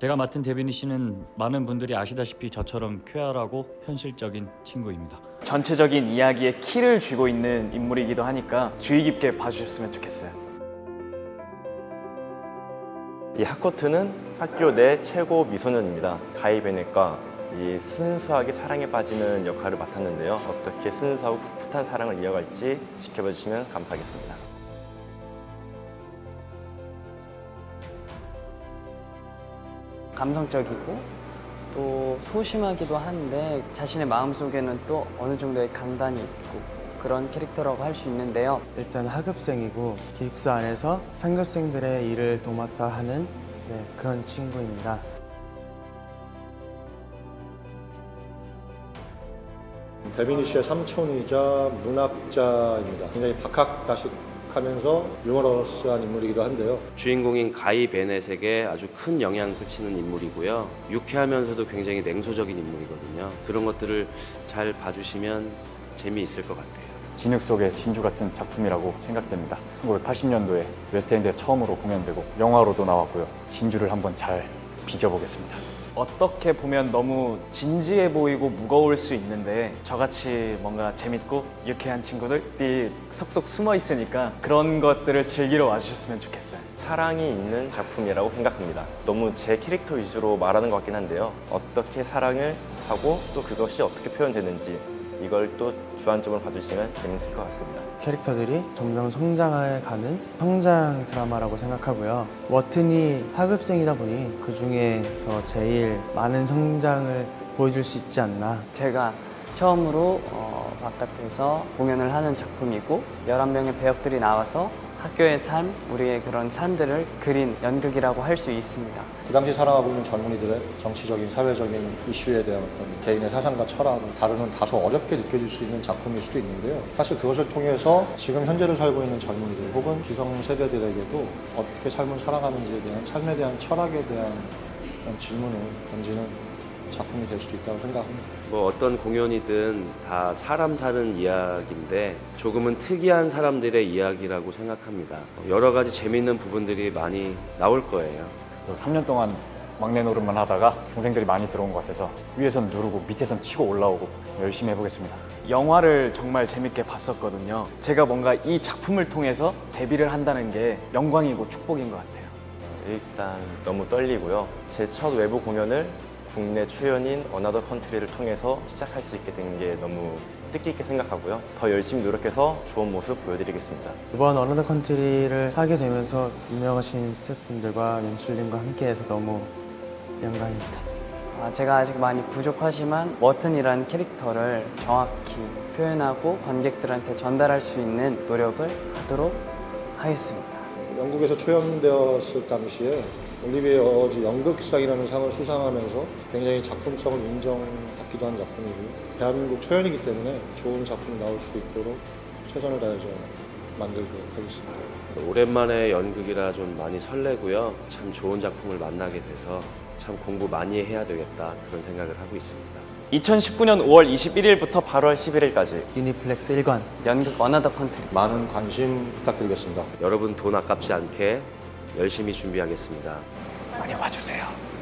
제가 맡은 데비니 씨는 많은 분들이 아시다시피 저처럼 쾌활하고 현실적인 친구입니다. 전체적인 이야기의 키를 쥐고 있는 인물이기도 하니까 주의 깊게 봐주셨으면 좋겠어요. 이 하코트는 학교 내 최고 미소년입니다. 가이 베넷과 이 순수하게 사랑에 빠지는 역할을 맡았는데요. 어떻게 순수하고 풋풋한 사랑을 이어갈지 지켜봐 주시면 감사하겠습니다. 감성적이고 또 소심하기도 한데 자신의 마음속에는 또 어느 정도의 강단이 있고 그런 캐릭터라고 할 수 있는데요. 일단 하급생이고 기숙사 안에서 상급생들의 일을 도맡아 하는 네, 그런 친구입니다. 데비니 씨의 삼촌이자 문학자입니다. 굉장히 박학다식 하면서 유머러스한 인물이기도 한데요. 주인공인 가이 베넷에게 아주 큰 영향을 끼치는 인물이고요. 유쾌하면서도 굉장히 냉소적인 인물이거든요. 그런 것들을 잘 봐주시면 재미있을 것 같아요. 진흙 속의 진주 같은 작품이라고 생각됩니다. 1980년도에 웨스트엔드에서 처음으로 공연되고 영화로도 나왔고요. 진주를 한번 잘 빚어보겠습니다. 어떻게 보면 너무 진지해 보이고 무거울 수 있는데 저같이 뭔가 재밌고 유쾌한 친구들이 속속 숨어 있으니까 그런 것들을 즐기러 와주셨으면 좋겠어요. 사랑이 있는 작품이라고 생각합니다. 너무 제 캐릭터 위주로 말하는 것 같긴 한데요. 어떻게 사랑을 하고 또 그것이 어떻게 표현되는지 이걸 또 주안점으로 봐주시면 재밌을 것 같습니다. 캐릭터들이 점점 성장해 가는 성장 드라마라고 생각하고요. 워튼이 하급생이다 보니 그 중에서 제일 많은 성장을 보여줄 수 있지 않나 제가 처음으로 어, 바깥에서 공연을 하는 작품이고 11명의 배역들이 나와서 학교의 삶, 우리의 그런 삶들을 그린 연극이라고 할 수 있습니다. 그 당시 살아가고 있는 젊은이들의 정치적인, 사회적인 이슈에 대한 어떤 개인의 사상과 철학을 다루는 다소 어렵게 느껴질 수 있는 작품일 수도 있는데요. 사실 그것을 통해서 지금 현재를 살고 있는 젊은이들 혹은 기성세대들에게도 어떻게 삶을 살아가는지에 대한 삶에 대한 철학에 대한 질문을 던지는 작품이 될 수도 있다고 생각합니다. 뭐 어떤 공연이든 다 사람 사는 이야기인데 조금은 특이한 사람들의 이야기라고 생각합니다. 여러 가지 재미있는 부분들이 많이 나올 거예요. 3년 동안 막내 노릇만 하다가 동생들이 많이 들어온 것 같아서 위에선 누르고 밑에선 치고 올라오고 열심히 해보겠습니다. 영화를 정말 재밌게 봤었거든요. 제가 뭔가 이 작품을 통해서 데뷔를 한다는 게 영광이고 축복인 것 같아요. 일단 너무 떨리고요. 제 첫 외부 공연을 국내 초연인 어나더 컨트리를 통해서 시작할 수 있게 된 게 너무 뜻깊게 생각하고요. 더 열심히 노력해서 좋은 모습 보여드리겠습니다. 이번 어너더 컨트리를 하게 되면서 유명하신 스태프분들과 연출님과 함께해서 너무 영광입니다. 아, 제가 아직 많이 부족하지만 워튼이라는 캐릭터를 정확히 표현하고 관객들한테 전달할 수 있는 노력을 하도록 하겠습니다. 영국에서 초연되었을 당시에 올리비에 어지 연극상이라는 상을 수상하면서 굉장히 작품성을 인정받기도 한 작품이고요. 대한민국 초연이기 때문에 좋은 작품이 나올 수 있도록 최선을 다해서 만들도록 하겠습니다. 오랜만에 연극이라 좀 많이 설레고요. 참 좋은 작품을 만나게 돼서 참 공부 많이 해야 되겠다 그런 생각을 하고 있습니다. 2019년 5월 21일부터 8월 11일까지 유니플렉스 1관 연극 어나더 컨트리 많은 관심 부탁드리겠습니다. 여러분 돈 아깝지 않게 열심히 준비하겠습니다. 많이 와주세요.